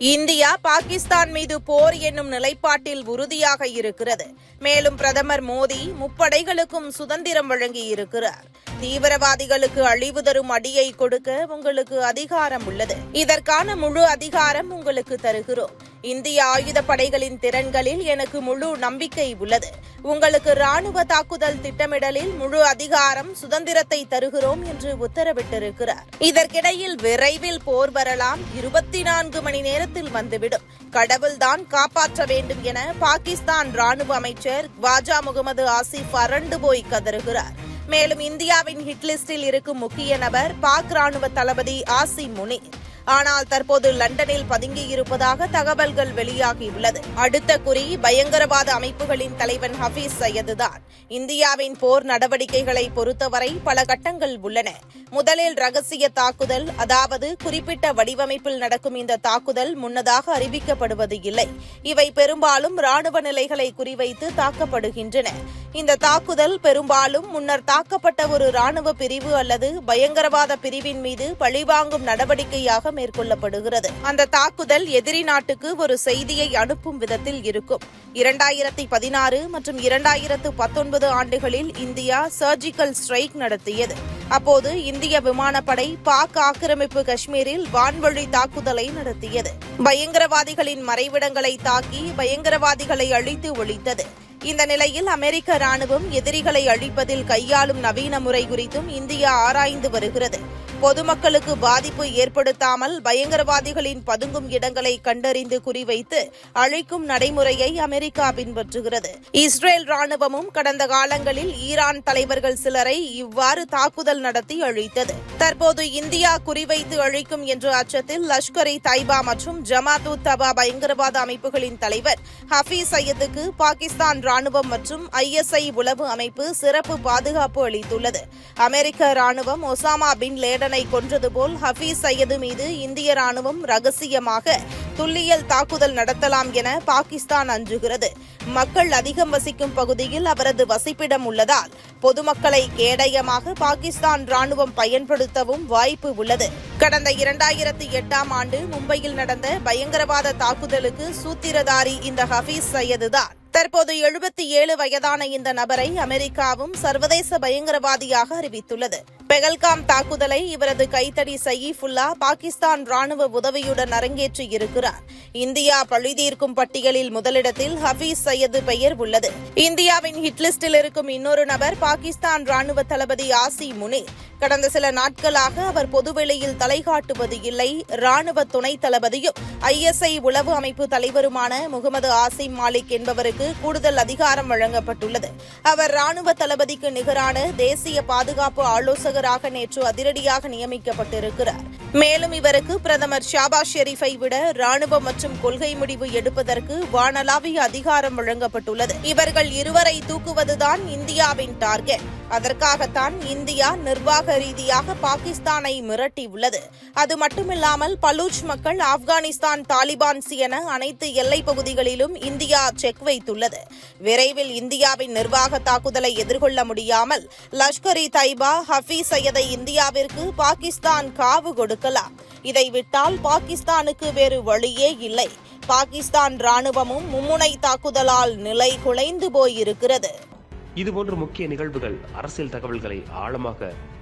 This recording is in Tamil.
இந்தியா பாகிஸ்தான் மீது போர் என்னும் நிலைப்பாட்டில் உறுதியாக இருக்கிறது. மேலும் பிரதமர் மோடி முப்படைகளுக்கும் சுதந்திரம் வழங்கி இருக்கிறார் தீவிரவாதிகளுக்கு அழிவு தரும் அடியை கொடுக்க உங்களுக்கு அதிகாரம் உள்ளது. இதற்கான முழு அதிகாரம் உங்களுக்கு தருகிறோம். இந்திய ஆயுதப்படைகளின் திறன்களில் எனக்கு முழு நம்பிக்கை உள்ளது. உங்களுக்கு ராணுவ தாக்குதல் திட்டமிடலில் முழு அதிகாரம் சுதந்திரத்தை தருகிறோம் என்று உத்தரவிட்டிருக்கிறார். இதற்கிடையில் விரைவில் போர் வரலாம். இருபத்தி நான்கு மணி நேரத்தில் வந்துவிடும். கடவுள்தான் காப்பாற்ற வேண்டும் என பாகிஸ்தான் ராணுவ அமைச்சர் வாஜா முகமது ஆசிப் அரண்டு போய் கதறுகிறார். மேலும் இந்தியாவின் ஹிட்லிஸ்டில் இருக்கும் முக்கிய நபர் பாக் ராணுவ தளபதி ஆசிம் முனி ஆனால் தற்போது லண்டனில் பதுங்கியிருப்பதாக தகவல்கள் வெளியாகியுள்ளது அடுத்த குறி பயங்கரவாத அமைப்புகளின் தலைவன் ஹபீஸ் சையது தான் இந்தியாவின் போர் நடவடிக்கைகளை பொறுத்தவரை பல கட்டங்கள் உள்ளன. முதலில் ரகசிய தாக்குதல் அதாவது குறிப்பிட்ட வடிவமைப்பில் நடக்கும் இந்த தாக்குதல் முன்னதாக அறிவிக்கப்படுவது இல்லை. இவை பெரும்பாலும் ராணுவ நிலைகளை குறிவைத்து தாக்கப்படுகின்றன. இந்த தாக்குதல் பெரும்பாலும் முன்னர் தாக்கப்பட்ட ஒரு ராணுவ பிரிவு அல்லது பயங்கரவாத பிரிவின் மீது பழிவாங்கும் நடவடிக்கையாக மேற்கொள்ளப்படுகிறது. அந்த தாக்குதல் எதிரி நாட்டுக்கு ஒரு செய்தியை அனுப்பும் விதத்தில் இருக்கும். இரண்டாயிரத்தி பதினாறு மற்றும் இரண்டாயிரத்து பத்தொன்பது ஆண்டுகளில் இந்தியா சர்ஜிக்கல் ஸ்ட்ரைக் நடத்தியது. அப்போது இந்திய விமானப்படை பாக் ஆக்கிரமிப்பு காஷ்மீரில் வான்வழி தாக்குதலை நடத்தியது. பயங்கரவாதிகளின் மறைவிடங்களை தாக்கி பயங்கரவாதிகளை அழித்து ஒழித்தது. இந்த நிலையில் அமெரிக்க ராணுவம் எதிரிகளை அழிப்பதில் கையாளும் நவீன முறை குறித்தும் இந்தியா ஆராய்ந்து வருகிறது. பொதுமக்களுக்கு பாதிப்பு ஏற்படுத்தாமல் பயங்கரவாதிகளின் பதுங்கும் இடங்களை கண்டறிந்து குறிவைத்து அழிக்கும் நடைமுறையை அமெரிக்கா பின்பற்றுகிறது. இஸ்ரேல் ராணுவமும் கடந்த காலங்களில் ஈரான் தலைவர்கள் சிலரை இவ்வாறு தாக்குதல் நடத்தி அழித்தது. தற்போது இந்தியா குறிவைத்து அழிக்கும் என்ற அச்சத்தில் லஷ்கர் இ தைபா மற்றும் ஜமாத் உத் தபா பயங்கரவாத அமைப்புகளின் தலைவர் ஹபீஸ் சையதுக்கு பாகிஸ்தான் ராணுவம் மற்றும் ஐஎஸ்ஐ உளவு அமைப்பு சிறப்பு பாதுகாப்பு அளித்துள்ளது. அமெரிக்க ராணுவம் ஒசாமா பின் லேடனை கொன்றது போல் ஹபீஸ் சையது மீது இந்திய ராணுவம் ரகசியமாக துல்லியல் தாக்குதல் நடத்தலாம் என பாகிஸ்தான் அஞ்சுகிறது. மக்கள் அதிகம் வசிக்கும் பகுதியில் அவரது வசிப்பிடம் உள்ளதால் பொதுமக்களை கேடயமாக பாகிஸ்தான் ராணுவம் பயன்படுத்தவும் வாய்ப்பு உள்ளது. கடந்த இரண்டாயிரத்தி எட்டாம் ஆண்டு மும்பையில் நடந்த பயங்கரவாத தாக்குதலுக்கு சூத்திரதாரி இந்த ஹபீஸ் சையதுதான். தற்போது எழுபத்தி ஏழு வயதான இந்த நபரை அமெரிக்காவும் சர்வதேச பயங்கரவாதியாக அறிவித்துள்ளது. பெகல்காம் தாக்குதலை இவரது கைத்தடி சயீஃபுல்லா பாகிஸ்தான் ராணுவ உதவியுடன் அரங்கேற்றி இருக்கிறார். இந்தியா பழிதீர்க்கும் பட்டியலில் முதலிடத்தில் ஹபீஸ் சையது பெயர் உள்ளது. இந்தியாவின் ஹிட் லிஸ்டில் இருக்கும் இன்னொரு நபர் பாகிஸ்தான் ராணுவ தளபதி ஆசி முனீர். கடந்த சில நாட்களாக அவர் பொதுவெளியில் தலைகாட்டுவது இல்லை. ராணுவ துணை தளபதியும் ஐஎஸ்ஐ உளவு அமைப்பு தலைவருமான முகமது ஆசிம் மாலிக் என்பவருக்கு கூடுதல் அதிகாரம் வழங்கப்பட்டுள்ளது. அவர் ராணுவ தளபதிக்கு நிகரான தேசிய பாதுகாப்பு ஆலோசகராக நேற்று அதிரடியாக நியமிக்கப்பட்டிருக்கிறார். மேலும் இவருக்கு பிரதமர் ஷாபாஸ் ஷெரீஃபை விட ராணுவ மற்றும் கொள்கை முடிவு எடுப்பதற்கு வானளாவிய அதிகாரம் வழங்கப்பட்டுள்ளது. இவர்கள் இருவரை தூக்குவதுதான் இந்தியாவின் டார்கெட். அதற்காகத்தான் இந்தியா நிர்வாக ரீதியாக பாகிஸ்தானை மிரட்டியுள்ளது. அது மட்டுமில்லாமல் பலூச் மக்கள் ஆப்கானிஸ்தான் தாலிபான்ஸ் என அனைத்து எல்லைப் பகுதிகளிலும் இந்தியா செக் தெரிவித்துள்ளது. விரைவில் இந்தியாவின் நிர்வாக தாக்குதலை எதிர்கொள்ள முடியாமல் லஷ்கர் இ தைபா ஹபீஸ் சையதை இந்தியாவிற்கு பாகிஸ்தான் காவு கொடுக்கலாம். இதை விட்டால் பாகிஸ்தானுக்கு வேறு வழியே இல்லை. பாகிஸ்தான் ராணுவமும் மும்முனை தாக்குதலால் நிலை குலைந்து போயிருக்கிறது. இதுபோன்ற முக்கிய நிகழ்வுகள் அரசியல் தகவல்களை ஆழமாக